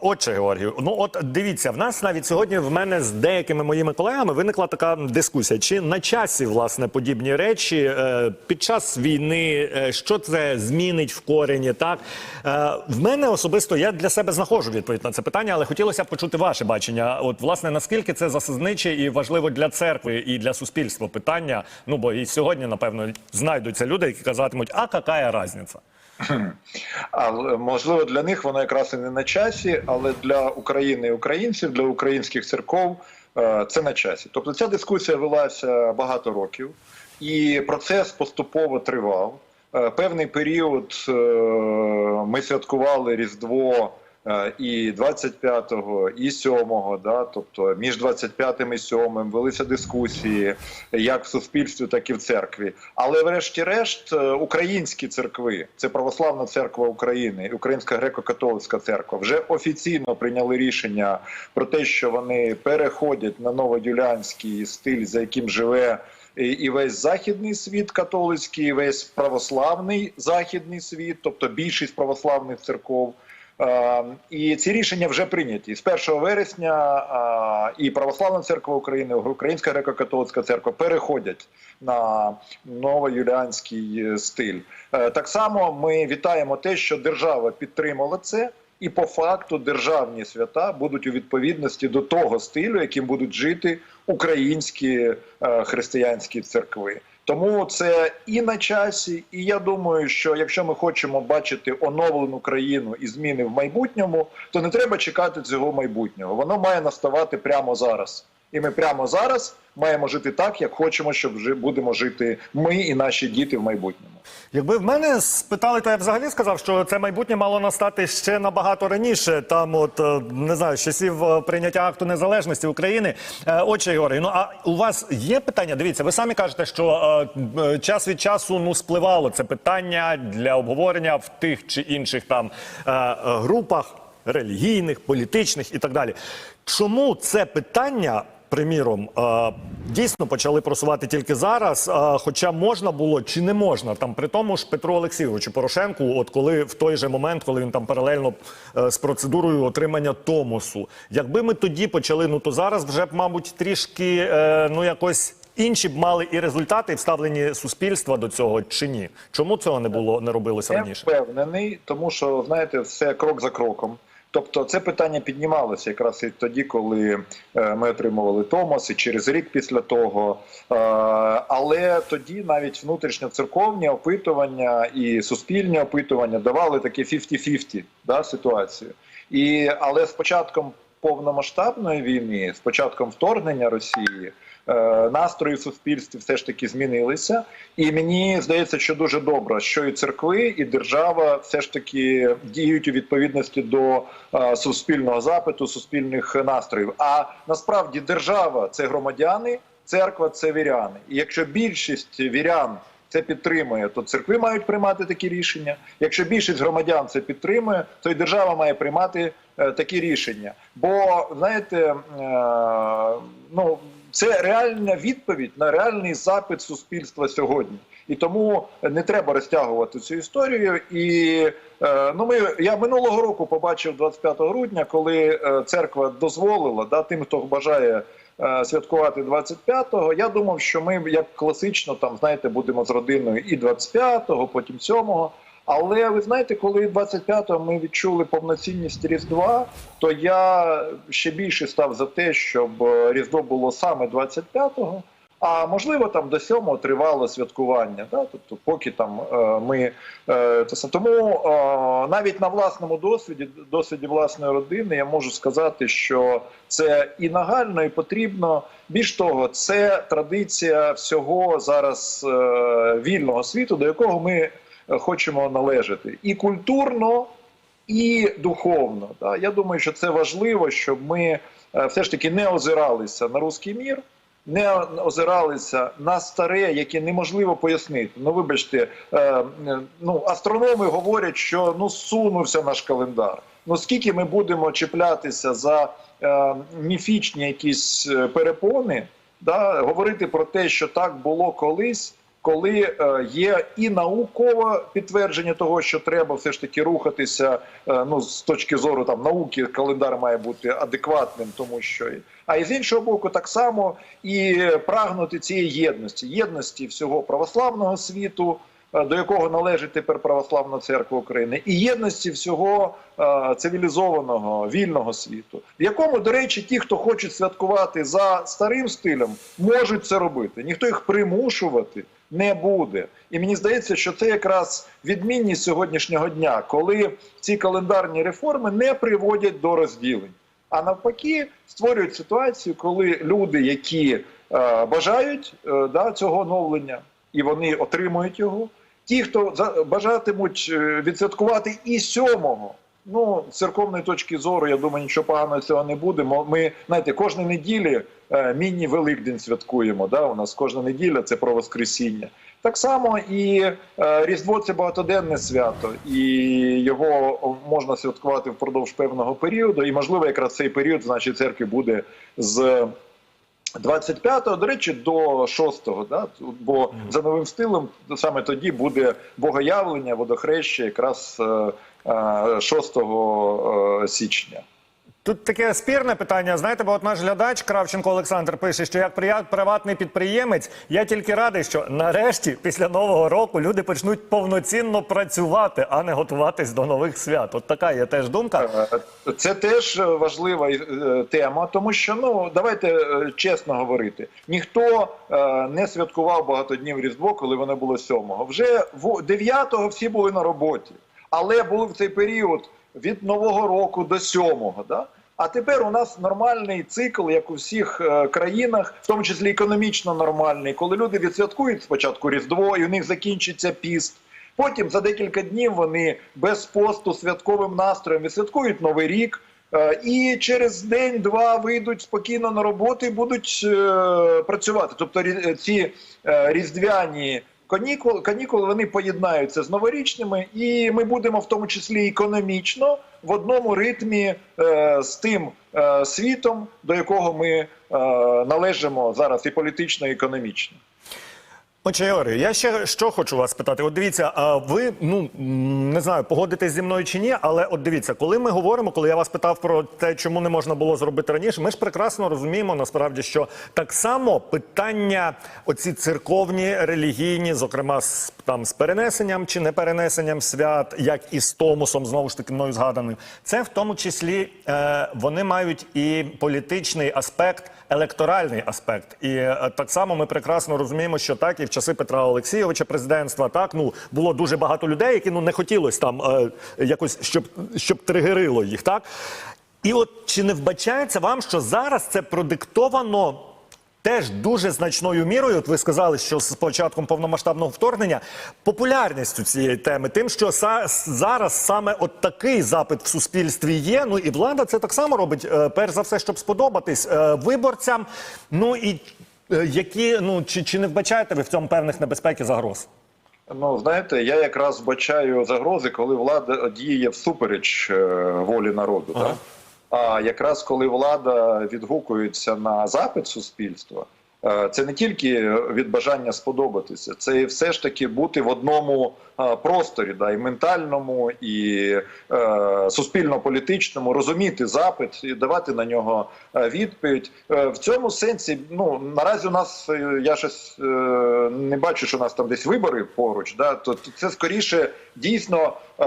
Отже, Георгію, ну от дивіться, в нас навіть сьогодні в мене з деякими моїми колегами виникла така дискусія. Чи на часі власне подібні речі е, під час війни, е, що це змінить в корені? Так е, в мене особисто я для себе знаходжу відповідь на це питання, але хотілося б почути ваше бачення. От власне наскільки це засазниче і важливо для церкви і для суспільства питання? Ну бо і сьогодні, напевно, знайдуться люди, які казатимуть, а яка різниця? А можливо, для них воно якраз і не на часі, але для України і українців, для українських церков е, це на часі. Тобто ця дискусія велася багато років, і процес поступово тривав. Е, Певний період е, ми святкували Різдво і 25-го, і 7-го, да, тобто між 25-м і 7-м велися дискусії як в суспільстві, так і в церкві. Але, врешті-решт, е, українські церкви, це Православна церква України, Українська греко-католицька церква, вже офіційно прийняли рішення про те, що вони переходять на новоюліанський стиль, за яким живе. І і весь західний світ католицький, і весь православний західний світ, тобто більшість православних церков. Е, І ці рішення вже прийняті з 1 вересня. І Православна церква України, Українська греко-католицька церква переходять на новоюліанський е, стиль. Е, Так само ми вітаємо те, що держава підтримала це. І по факту державні свята будуть у відповідності до того стилю, яким будуть жити українські е, християнські церкви. Тому це і на часі, і я думаю, що якщо ми хочемо бачити оновлену країну і зміни в майбутньому, то не треба чекати цього майбутнього. Воно має наставати прямо зараз. І ми прямо зараз маємо жити так, як хочемо, щоб будемо жити ми і наші діти в майбутньому. Якби в мене спитали, то я взагалі сказав, що це майбутнє мало настати ще набагато раніше. Там, от е, не знаю, з часів е, прийняття акту незалежності України. Е, Отже, Георгій, ну а у вас є питання? Дивіться, ви самі кажете, що час від часу ну спливало це питання для обговорення в тих чи інших там групах релігійних, політичних і так далі. Чому це питання? Приміром, дійсно почали просувати тільки зараз. Хоча можна було чи не можна там при тому ж Петру Олексійовичу Порошенку, от коли в той же момент, коли він там паралельно е, з процедурою отримання Томосу, якби ми тоді почали, ну то зараз вже б, мабуть, трішки е, ну якось інші б мали і результати, і вставлені суспільства до цього чи ні? Чому цього не було не робилося Я впевнений, тому що знаєте, все крок за кроком. Тобто це питання піднімалося якраз і тоді, коли е, ми отримували Томас, і через рік після того. Е, Але тоді навіть внутрішньоцерковні опитування і суспільні опитування давали таке 50-50 да, ситуацію. І, але з початком повномасштабної війни, з початком вторгнення Росії, е, настрої в суспільстві все ж таки змінилися. І мені здається, що дуже добре, що і церкви, і держава все ж таки діють у відповідності до е, суспільного запиту, суспільних настроїв. А насправді держава це громадяни, церква це віряни. І якщо більшість вірян це підтримує, то церкви мають приймати такі рішення. Якщо більшість громадян це підтримує, то й держава має приймати е, такі рішення. Бо знаєте, е, ну це реальна відповідь на реальний запит суспільства сьогодні. І тому не треба розтягувати цю історію. І е, ну, ми я минулого року побачив 25 грудня, коли церква дозволила да, тим, хто бажає святкувати 25-го. Я думав, що ми як класично там знаєте, будемо з родиною і 25-го, потім 7-го. Але ви знаєте, коли 25-го ми відчули повноцінність Різдва, то я ще більше став за те, щоб е, Різдво було саме 25-го. А можливо, там до 7-го тривало святкування. Да? Тобто, поки там е, ми е, тому е, навіть на власному досвіді, досвіді власної родини, я можу сказати, що це і нагально, і потрібно. Більш того, це традиція всього зараз вільного світу, до якого ми хочемо належати, і культурно, і духовно. Да? Я думаю, що це важливо, щоб ми все ж таки не озиралися на руський мір. Не озиралися на старе, яке неможливо пояснити. Ну, вибачте, е, е, ну астрономи говорять, що ну сунувся наш календар. Ну скільки ми будемо чіплятися за е, міфічні якісь е, перепони, да, говорити про те, що так було колись, коли е, є і наукове підтвердження того, що треба все ж таки рухатися. е, ну з точки зору там науки, календар має бути адекватним, тому що а і з іншого боку, так само і прагнути цієї єдності, єдності всього православного світу. е, До якого належить тепер Православна церква України, і єдності всього цивілізованого вільного світу, в якому, до речі, ті, хто хочуть святкувати за старим стилем, можуть це робити. Ніхто їх примушувати не буде. І мені здається, що це якраз відмінність сьогоднішнього дня, коли ці календарні реформи не приводять до розділень, а навпаки створюють ситуацію, коли люди, які е, бажають е, да, цього оновлення, і вони отримують його. Ті, хто за- бажатимуть е, відсвяткувати і сьомого, ну з церковної точки зору, я думаю, нічого поганого цього не буде. Ми знаєте, кожної неділі е, міні Великдень святкуємо. Да? У нас кожна неділя це про Воскресіння. Так само і е, Різдво це багатоденне свято, і його можна святкувати впродовж певного періоду. І можливо, якраз цей період нашій церкві буде з 25-го, до речі, до 6-го, да? бо за новим стилем саме тоді буде богоявлення, водохреща якраз е, е, 6 е, січня. Тут таке спірне питання. Знаєте, бо от наш глядач Кравченко Олександр пише, що як приватний підприємець, я тільки радий, що нарешті, після нового року, люди почнуть повноцінно працювати, а не готуватись до нових свят. От така є теж думка. Е, Це теж важлива е, тема, тому що ну давайте е, чесно говорити: ніхто не святкував багатоднів Різдво, коли воно було 7-го. Вже в 9-го всі були на роботі, але були в цей період від нового року до 7-го. Да? А тепер у нас нормальний цикл, як у всіх е, країнах, в тому числі економічно нормальний, коли люди відсвяткують спочатку Різдво, і у них закінчиться піст. Потім за декілька днів вони без посту святковим настроєм відсвяткують новий рік. е, І через день-два вийдуть спокійно на роботу і будуть е, працювати. Тобто ці різдвяні канікули, канікули вони поєднаються з новорічними, і ми будемо в тому числі економічно в одному ритмі е, з тим е, світом, до якого ми е, належимо зараз, і політично, і економічно. Отже, Георгій, я ще що хочу вас питати. От дивіться, а ви ну не знаю, погодитесь зі мною чи ні, але от дивіться, коли ми говоримо, коли я вас питав про те, чому не можна було зробити раніше, ми ж прекрасно розуміємо насправді, що так само питання, оці церковні, релігійні, зокрема з там з перенесенням чи не перенесенням свят, як і з Томосом, знову ж таки мною згаданим, це в тому числі е, вони мають і політичний аспект, електоральний аспект. І е, так само ми прекрасно розуміємо, що так і в часи Петра Олексійовича президентства так ну було дуже багато людей, які ну не хотілося там е, якось щоб, щоб тригерило їх, так. І от чи не вбачається вам, що зараз це продиктовано теж дуже значною мірою, от ви сказали, що з початком повномасштабного вторгнення популярністю цієї теми, тим, що зараз саме от такий запит в суспільстві є. Ну і влада це так само робить, е, перш за все, щоб сподобатись е, виборцям. Ну і е, які ну чи, чи не вбачаєте ви в цьому певних небезпек і загроз? Ну, знаєте, я якраз бачаю загрози, коли влада діє всупереч волі народу. Ага. Так? А якраз коли влада відгукується на запит суспільства, е, це не тільки від бажання сподобатися, це все ж таки бути в одному е, просторі, да, і ментальному, і е, суспільно-політичному, розуміти запит і давати на нього е, відповідь. В цьому сенсі, ну наразі у нас я щось е, не бачу, що у нас там десь вибори поруч. Да, то це скоріше дійсно е,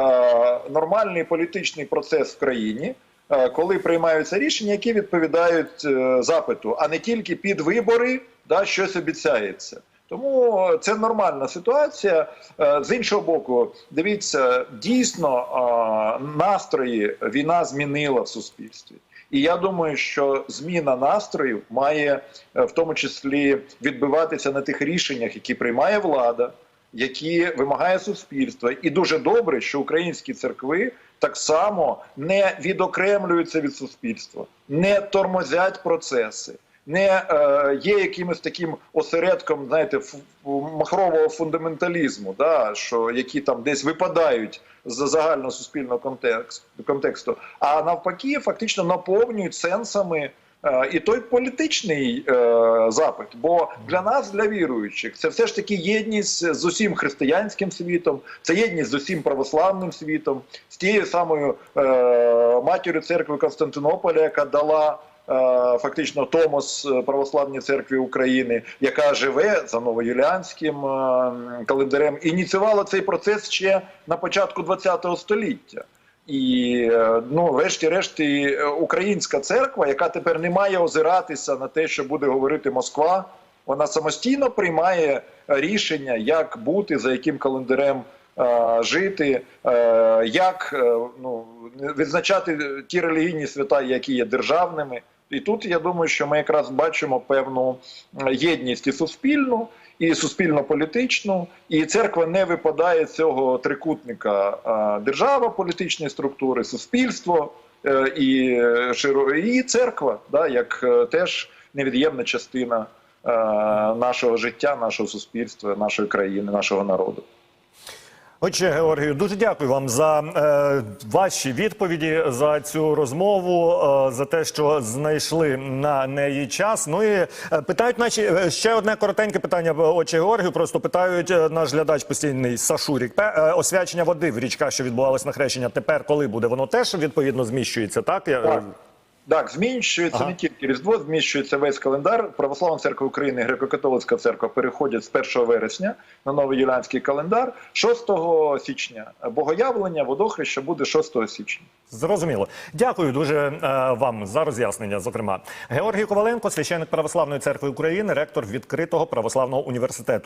нормальний політичний процес в країні. Е, Коли приймаються рішення, які відповідають е, запиту, а не тільки під вибори, да, щось обіцяється. Тому це нормальна ситуація. Е, З іншого боку, дивіться, дійсно настрої війна змінила в суспільстві. І я думаю, що зміна настроїв має в тому числі відбиватися на тих рішеннях, які приймає влада, які вимагає суспільство. І дуже добре, що українські церкви так само не відокремлюються від суспільства, не тормозять процеси. Не е, є якимось таким осередком, знаєте, махрового фундаменталізму, да, що які там десь випадають з загальносуспільного контексту, контексту, а навпаки, фактично наповнюють сенсами І той політичний е, запит, бо для нас, для віруючих, це все ж таки єдність з усім християнським світом, це єдність з усім православним світом, з тією самою е, матір'ю церкви Константинополя, яка дала е, фактично Томос е, православній церкві України, яка живе за новоюліанським е, календарем, ініціювала цей процес ще на початку ХХ століття. І е, ну, врешті-решт, е, українська церква, яка тепер не має озиратися на те, що буде говорити Москва, вона самостійно приймає рішення, як бути, за яким календарем е, жити, е, як е, ну, відзначати ті релігійні свята, які є державними. І тут я думаю, що ми якраз бачимо певну е, єдність і суспільну, і суспільно-політичну, і церква не випадає з цього трикутника е, держава, політичні структури, суспільство е, і і церква, да, як теж невід'ємна частина нашого життя, нашого суспільства, нашої країни, нашого народу. Отже, Георгію, дуже дякую вам за е, ваші відповіді за цю розмову, е, за те, що знайшли на неї час. Ну і е, питають, наші е, ще одне коротеньке питання. Отче Георгію. Просто питають е, наш глядач постійний Сашурік. Пе- е, освячення води в річках, що відбувалось на хрещення. Тепер коли буде? Воно теж відповідно зміщується, так? Я- Так. Змінюється Ага. не тільки Різдво, зміщується весь календар. Православна церква України, греко-католицька церква переходять з 1 вересня на новий юліанський календар. 6 січня богоявлення, водохреща буде 6 січня. Зрозуміло. Дякую дуже е, вам за роз'яснення. Зокрема, Георгій Коваленко, священник Православної церкви України, ректор відкритого православного університету.